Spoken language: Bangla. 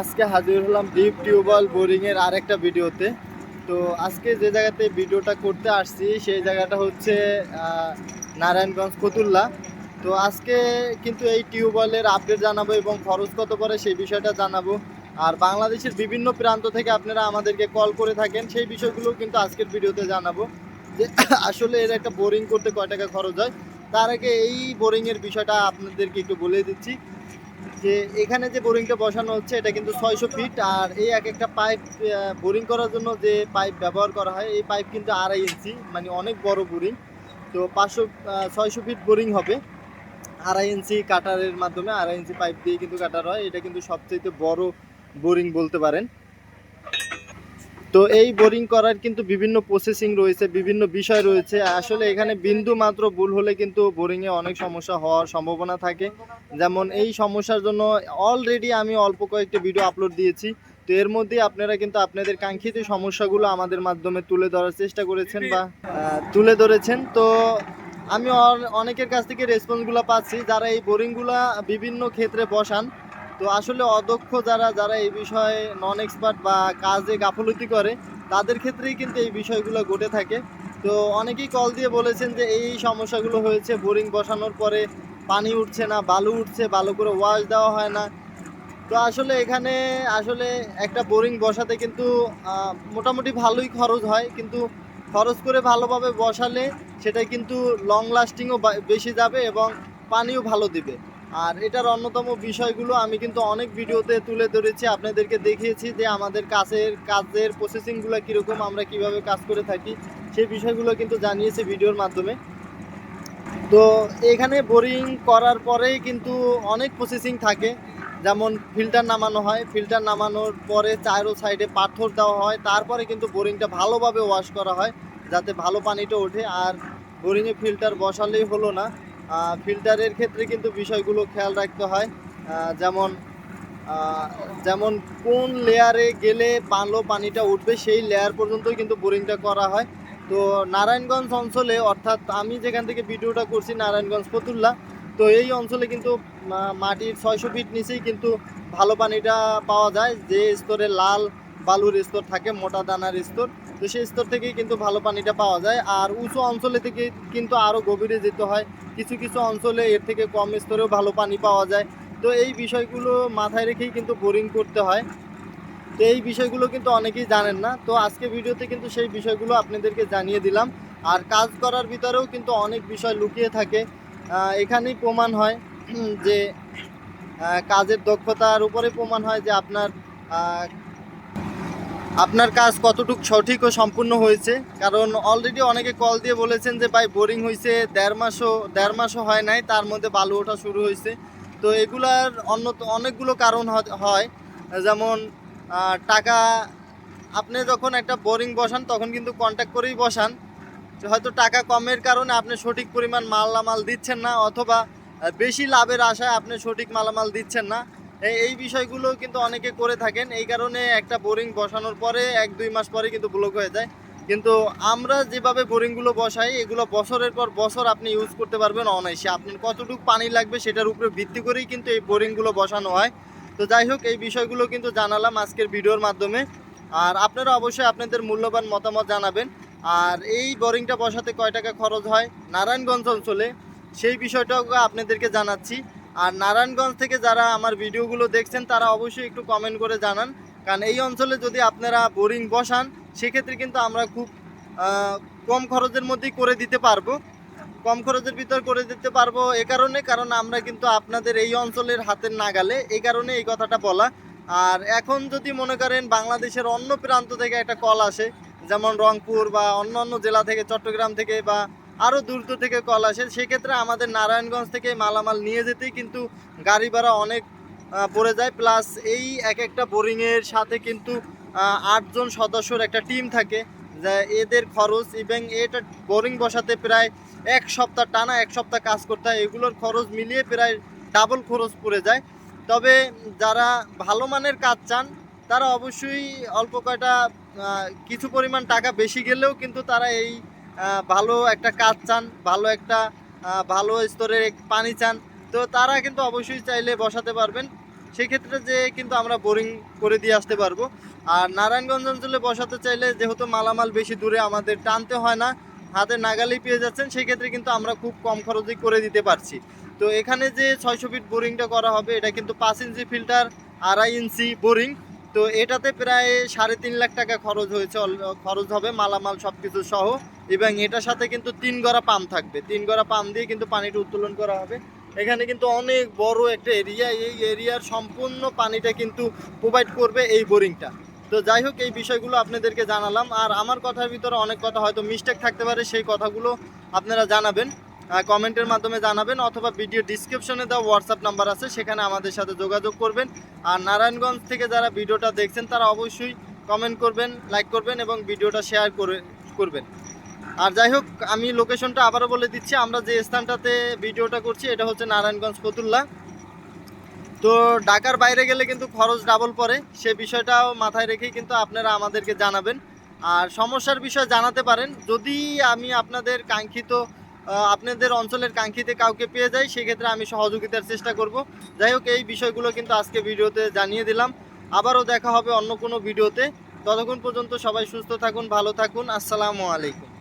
আজকে হাজির হলাম ডিপ টিউবওয়েল বোরিং এর আরেকটা ভিডিওতে। তো আজকে যে জায়গাতে ভিডিওটা করতে আসছি, সেই জায়গাটা হচ্ছে নারায়ণগঞ্জ ফতুল্লা। তো আজকে কিন্তু এই টিউবওয়েলের আপডেট জানাব এবং খরচ কত পড়ে সেই বিষয়টা জানাব। আর বাংলাদেশের বিভিন্ন প্রান্ত থেকে আপনারা আমাদেরকে কল করে থাকেন, সেই বিষয়গুলো কিন্তু আজকের ভিডিওতে জানাব। যে আসলে এর একটা বোরিং করতে কয় টাকা খরচ হয়? তার আগে এই বোরিংয়ের বিষয়টা আপনাদেরকে একটু বলে দিচ্ছি। যে এখানে যে বোরিংটা বসানো হচ্ছে, এটা কিন্তু ছয়শো ফিট, আর এই এক একটা পাইপ বোরিং করার জন্য যে পাইপ ব্যবহার করা হয়, এই পাইপ কিন্তু আড়াই ইঞ্চি মানে অনেক বড় বোরিং। তো পাঁচশো ছয়শো ফিট বোরিং হবে। আড়াই ইঞ্চি কাটারের মাধ্যমে আড়াই ইঞ্চি পাইপ দিয়ে কিন্তু কাটার হয়। এটা কিন্তু সবচেয়ে বড় বোরিং বলতে পারেন। তো এই বোরিং করার কিন্তু বিভিন্ন প্রসেসিং রয়েছে, বিভিন্ন বিষয় রয়েছে। আসলে এখানে বিন্দু মাত্র ভুল হলে কিন্তু বোরিংয়ে অনেক সমস্যা হওয়ার সম্ভাবনা থাকে। যেমন এই সমস্যার জন্য অলরেডি আমি অল্প কয়েকটি ভিডিও আপলোড দিয়েছি। তো এর মধ্যে আপনারা কিন্তু আপনাদের কাঙ্ক্ষিত সমস্যাগুলো আমাদের মাধ্যমে তুলে ধরার চেষ্টা করেছেন বা তুলে ধরেছেন। তো আমি অনেকের কাছ থেকে রেসপন্সগুলো পাচ্ছি। যারা এই বোরিংগুলো বিভিন্ন ক্ষেত্রে বসান তো আসলে অদক্ষ যারা যারা এই বিষয়ে নন এক্সপার্ট বা কাজে গাফলতি করে, তাদের ক্ষেত্রেই কিন্তু এই বিষয়গুলো ঘটে থাকে। তো অনেকেই কল দিয়ে বলেছেন যে, এই সমস্যাগুলো হয়েছে, বোরিং বসানোর পরে পানি উঠছে না, বালু উঠছে, ভালো করে ওয়াশ দেওয়া হয় না। তো আসলে এখানে, আসলে একটা বোরিং বসাতে কিন্তু মোটামুটি ভালোই খরচ হয়, কিন্তু খরচ করে ভালোভাবে বসালে সেটা কিন্তু লং লাস্টিংও বেশি যাবে এবং পানিও ভালো দিবে। আর এটার অন্যতম বিষয়গুলো আমি কিন্তু অনেক ভিডিওতে তুলে ধরেছি, আপনাদেরকে দেখিয়েছি যে আমাদের কাজের কাজের প্রসেসিংগুলো কীরকম, আমরা কীভাবে কাজ করে থাকি, সেই বিষয়গুলো কিন্তু জানিয়েছি ভিডিওর মাধ্যমে। তো এখানে বোরিং করার পরেই কিন্তু অনেক প্রসেসিং থাকে, যেমন ফিল্টার নামানো হয় ফিল্টার নামানোর পরে চারো সাইডে পাথর দেওয়া হয়, তারপরে কিন্তু বোরিংটা ভালোভাবে ওয়াশ করা হয়, যাতে ভালো পানিটা ওঠে, আর বোরিংয়ে ফিল্টার বসালেই হলো না। ফিল্টারের ক্ষেত্রে কিন্তু বিষয়গুলো খেয়াল রাখতে হয়। যেমন যেমন কোন লেয়ারে গেলে ভালো পানিটা উঠবে, সেই লেয়ার পর্যন্তই কিন্তু বোরিংটা করা হয়। তো নারায়ণগঞ্জ অঞ্চলে, অর্থাৎ আমি যেখান থেকে ভিডিওটা করছি, নারায়ণগঞ্জ ফতুল্লা, তো এই অঞ্চলে কিন্তু মাটির ছয়শো ফিট নিচেই কিন্তু ভালো পানিটা পাওয়া যায়। যে স্তরে লাল বালুর স্তর থাকে, মোটা দানার স্তর তো সেই স্তর থেকেই কিন্তু ভালো পানিটা পাওয়া যায়। আর উঁচু অঞ্চলে থেকে কিন্তু আরও গভীরে যেতে হয়। কিছু কিছু অঞ্চলে এর থেকে কম স্তরেও ভালো পানি পাওয়া যায়। তো এই বিষয়গুলো মাথায় রেখেই কিন্তু বোরিং করতে হয়। তো এই বিষয়গুলো কিন্তু অনেকেই জানেন না। তো আজকে ভিডিওতে কিন্তু সেই বিষয়গুলো আপনাদেরকে জানিয়ে দিলাম। আর কাজ করার ভিতরেও কিন্তু অনেক বিষয় লুকিয়ে থাকে। এখানেই প্রমাণ হয় যে কাজের দক্ষতার উপরে প্রমাণ হয় যে আপনার আপনার কাজ কতটুকু সঠিক ও সম্পূর্ণ হয়েছে? কারণ অলরেডি অনেকে কল দিয়ে বলেছেন যে, ভাই বোরিং হয়েছে দেড় মাসও দেড় মাসও হয় নাই, তার মধ্যে বালু ওঠা শুরু হয়েছে তো এগুলার অন্য, অনেকগুলো কারণ হয় যেমন টাকা, আপনি যখন একটা বোরিং বসান, তখন কিন্তু কন্ট্যাক্ট করেই বসান। হয়তো টাকা কমের কারণে আপনি সঠিক পরিমাণ মালামাল দিচ্ছেন না, অথবা বেশি লাভের আশায় আপনি সঠিক মালামাল দিচ্ছেন না। এই বিষয়গুলো কিন্তু অনেকে করে থাকেন। এই কারণে একটা বোরিং বসানোর পরে এক দুই মাস পরে কিন্তু ব্লক হয়ে যায়। কিন্তু আমরা যেভাবে বোরিংগুলো বসাই, এগুলো বছরের পর বছর আপনি ইউজ করতে পারবেন অনায়াসে। আপনার কতটুকু পানি লাগবে সেটার উপরে ভিত্তি করেই কিন্তু এই বোরিংগুলো বসানো হয়। তো যাই হোক, এই বিষয়গুলো কিন্তু জানালাম আজকের ভিডিওর মাধ্যমে। আর আপনারা অবশ্যই আপনাদের মূল্যবান মতামত জানাবেন। আর এই বোরিংটা বসাতে কয় টাকা খরচ হয়? নারায়ণগঞ্জ অঞ্চলে। সেই বিষয়টাও আপনাদেরকে জানাচ্ছি। আর নারায়ণগঞ্জ থেকে যারা আমার ভিডিওগুলো দেখছেন, তারা অবশ্যই একটু কমেন্ট করে জানান। কারণ এই অঞ্চলে যদি আপনারা বোরিং বসান, সেক্ষেত্রে কিন্তু আমরা খুব কম খরচের মধ্যেই করে দিতে পারব। কম খরচের ভিতর করে দিতে পারব এ কারণে, কারণ আমরা কিন্তু আপনাদের এই অঞ্চলের হাতের নাগালে এই কারণে এই কথাটা বলা। আর এখন যদি মনে করেন বাংলাদেশের অন্য প্রান্ত থেকে একটা কল আসে, যেমন রংপুর বা অন্য অন্য জেলা থেকে, চট্টগ্রাম থেকে বা আরও দূর দূর থেকে কল আসে। সেক্ষেত্রে আমাদের নারায়ণগঞ্জ থেকে মালামাল নিয়ে যেতেই কিন্তু গাড়ি ভাড়া অনেক পড়ে যায়। প্লাস এই এক একটা বোরিংয়ের সাথে কিন্তু আটজন সদস্যর একটা টিম থাকে। যা এদের খরচ এবং এটা বোরিং বসাতে প্রায় এক সপ্তাহ, টানা এক সপ্তাহ কাজ করতে হয়। এগুলোর খরচ মিলিয়ে প্রায় ডাবল খরচ পড়ে যায়। তবে যারা ভালো মানের কাজ চান, তারা অবশ্যই অল্প কয়টা কিছু পরিমাণ টাকা বেশি গেলেও কিন্তু তারা এই ভালো একটা কাজ চান, ভালো একটা ভালো স্তরের পানি চান, তো তারা কিন্তু অবশ্যই চাইলে বসাতে পারবেন। সেই ক্ষেত্রে যে কিন্তু আমরা বোরিং করে দিয়ে আসতে পারব। আর নারায়ণগঞ্জ অঞ্চলে বসাতে চাইলে যেহেতু মালামাল বেশি দূরে আমাদের টানতে হয় না, হাতে নাগালেই পেয়ে যাচ্ছেন সেই ক্ষেত্রে কিন্তু আমরা খুব কম খরচেই করে দিতে পারছি। তো এখানে যে ছয়শো ফিট বোরিংটা করা হবে, এটা কিন্তু পাঁচ ইঞ্চি ফিল্টার, আড়াই ইঞ্চি বোরিং। তো এটাতে প্রায় সাড়ে তিন লাখ টাকা খরচ হয়েছে খরচ হবে মালামাল সব কিছু সহ। এবং এটার সাথে কিন্তু তিন গড়া পাম্প থাকবে। তিন গড়া পাম্প দিয়ে কিন্তু পানিটা উত্তোলন করা হবে। এখানে কিন্তু অনেক বড় একটা এরিয়া। এই এরিয়ার সম্পূর্ণ পানিটা কিন্তু প্রোভাইড করবে এই বোরিংটা। তো যাই হোক, এই বিষয়গুলো আপনাদেরকে জানালাম। আর আমার কথার ভিতরে অনেক কথা হয়তো মিস্টেক থাকতে পারে, সেই কথাগুলো আপনারা জানাবেন। কমেন্টের মাধ্যমে জানাবেন অথবা ভিডিও ডিসক্রিপশনে দেওয়া হোয়াটসঅ্যাপ নাম্বার আছে, সেখানে আমাদের সাথে যোগাযোগ করবেন। আর নারায়ণগঞ্জ থেকে যারা ভিডিওটা দেখছেন, তারা অবশ্যই কমেন্ট করবেন লাইক করবেন এবং ভিডিওটা শেয়ার করে, করবেন। আর যাই হোক, আমি লোকেশনটা আবারও বলে দিচ্ছি, আমরা যে স্থানটাতে ভিডিওটা করছি, এটা হচ্ছে নারায়ণগঞ্জ ফতুল্লা তো ঢাকার বাইরে গেলে কিন্তু খরচ ডাবল পড়ে, সে বিষয়টাও মাথায় রেখেই কিন্তু আপনারা আমাদেরকে জানাবেন। আর সমস্যার বিষয় জানাতে পারেন, যদি আমি আপনাদের কাঙ্ক্ষিত আপনাদের অঞ্চলের কাঙ্ক্ষিতে কাউকে পেয়ে যাই, সেক্ষেত্রে আমি সহযোগিতার চেষ্টা করব। যাই হোক, এই বিষয়গুলো কিন্তু আজকে ভিডিওতে জানিয়ে দিলাম। আবারও দেখা হবে অন্য কোনো ভিডিওতে। ততক্ষণ পর্যন্ত সবাই সুস্থ থাকুন, ভালো থাকুন। আসসালামু আলাইকুম।